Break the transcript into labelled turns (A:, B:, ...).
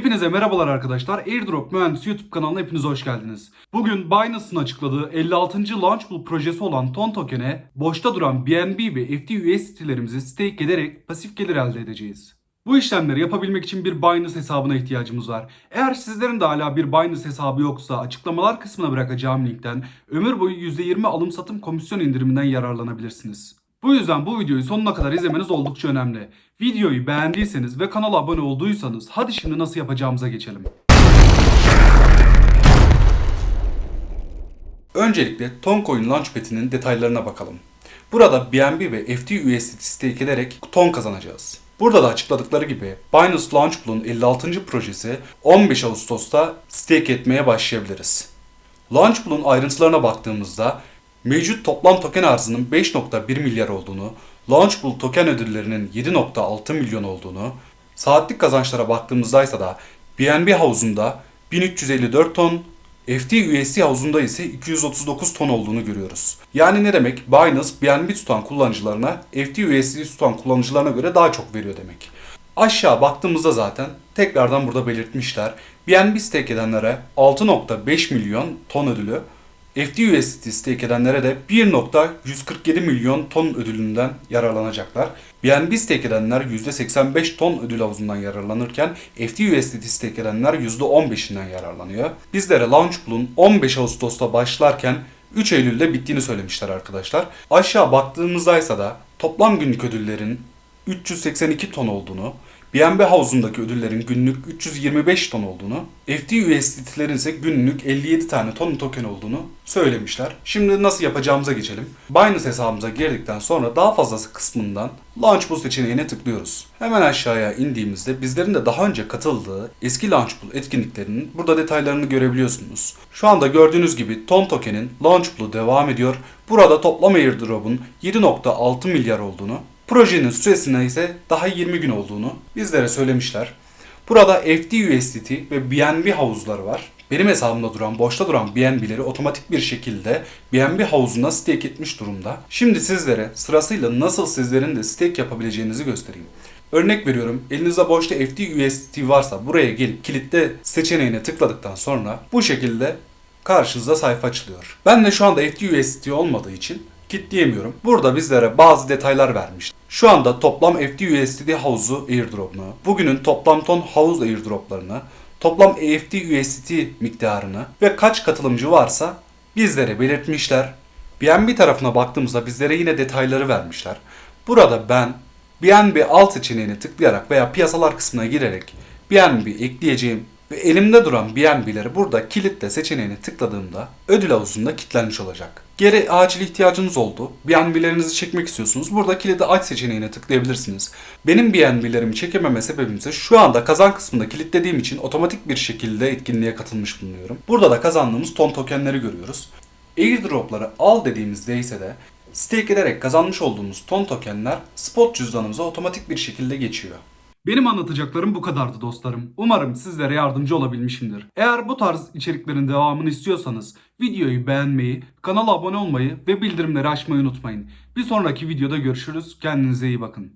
A: Hepinize merhabalar arkadaşlar. Airdrop Mühendisi YouTube kanalına hepiniz hoş geldiniz. Bugün Binance'ın açıkladığı 56. Launchpool projesi olan Ton Token'e boşta duran BNB ve FTUSDT'lerimizi stake ederek pasif gelir elde edeceğiz. Bu işlemleri yapabilmek için bir Binance hesabına ihtiyacımız var. Eğer sizlerin de hala bir Binance hesabı yoksa açıklamalar kısmına bırakacağım linkten ömür boyu %20 alım satım komisyon indiriminden yararlanabilirsiniz. Bu yüzden bu videoyu sonuna kadar izlemeniz oldukça önemli. Videoyu beğendiyseniz ve kanala abone olduysanız hadi şimdi nasıl yapacağımıza geçelim. Öncelikle Toncoin Launchpad'inin detaylarına bakalım. Burada BNB ve FTUSDT stake ederek ton kazanacağız. Burada da açıkladıkları gibi Binance Launchpool'un 56. projesi 15 Ağustos'ta stake etmeye başlayabiliriz. Launchpool'un ayrıntılarına baktığımızda mevcut toplam token arzının 5.1 milyar olduğunu, Launchpool token ödüllerinin 7.6 milyon olduğunu, saatlik kazançlara baktığımızda ise da BNB havuzunda 1354 ton, FTUSD havuzunda ise 239 ton olduğunu görüyoruz. Yani ne demek? Binance BNB tutan kullanıcılarına FTUSD tutan kullanıcılarına göre daha çok veriyor demek. Aşağı baktığımızda zaten tekrardan burada belirtmişler. BNB stake edenlere 6.5 milyon ton ödülü, FTUSD stake edenlere de 1.147 milyon ton ödülünden yararlanacaklar. BNB stake edenler %85 ton ödül havuzundan yararlanırken FTUSD stake edenler %15'inden yararlanıyor. Bizlere Launchpool'un 15 Ağustos'ta başlarken 3 Eylül'de bittiğini söylemişler arkadaşlar. Aşağı baktığımızda ise da toplam günlük ödüllerin 382 ton olduğunu, BNB havuzundaki ödüllerin günlük 325 ton olduğunu, FTUSDT'lerin ise günlük 57 tane ton token olduğunu söylemişler. Şimdi nasıl yapacağımıza geçelim. Binance hesabımıza girdikten sonra daha fazlası kısmından Launchpool seçeneğine tıklıyoruz. Hemen aşağıya indiğimizde bizlerin de daha önce katıldığı eski Launchpool etkinliklerinin burada detaylarını görebiliyorsunuz. Şu anda gördüğünüz gibi ton token'in Launchpool'u devam ediyor. Burada toplam airdrop'un 7.6 milyar olduğunu, Projenin süresine ise daha 20 gün olduğunu bizlere söylemişler. Burada FTUSDT ve BNB havuzları var. Benim hesabımda duran, boşta duran BNB'leri otomatik bir şekilde BNB havuzuna stake etmiş durumda. Şimdi sizlere sırasıyla nasıl sizlerin de stake yapabileceğinizi göstereyim. Örnek veriyorum elinizde boşta FTUSDT varsa buraya gelip kilitle seçeneğine tıkladıktan sonra bu şekilde karşınıza sayfa açılıyor. Ben de şu anda FTUSDT olmadığı için kilitleyemiyorum. Burada bizlere bazı detaylar vermiş. Şu anda toplam FTUSD havuzu airdrop'unu, bugünün toplam ton havuz airdrop'larını, toplam FTUSD miktarını ve kaç katılımcı varsa bizlere belirtmişler. BNB tarafına baktığımızda bizlere yine detayları vermişler. Burada ben BNB alt seçeneğine tıklayarak veya piyasalar kısmına girerek BNB ekleyeceğim ve elimde duran BNB'leri burada kilitle seçeneğine tıkladığımda ödül havuzunda kilitlenmiş olacak. Geri acil ihtiyacınız oldu. BNB'lerinizi çekmek istiyorsunuz. Burada kilidi aç seçeneğine tıklayabilirsiniz. Benim BNB'lerimi çekememe sebebim ise şu anda kazan kısmında kilitlediğim için otomatik bir şekilde etkinliğe katılmış bulunuyorum. Burada da kazandığımız ton tokenleri görüyoruz. Airdrop'ları al dediğimizde ise de stake ederek kazanmış olduğumuz ton tokenler spot cüzdanımıza otomatik bir şekilde geçiyor. Benim anlatacaklarım bu kadardı dostlarım. Umarım sizlere yardımcı olabilmişimdir. Eğer bu tarz içeriklerin devamını istiyorsanız videoyu beğenmeyi, kanala abone olmayı ve bildirimleri açmayı unutmayın. Bir sonraki videoda görüşürüz. Kendinize iyi bakın.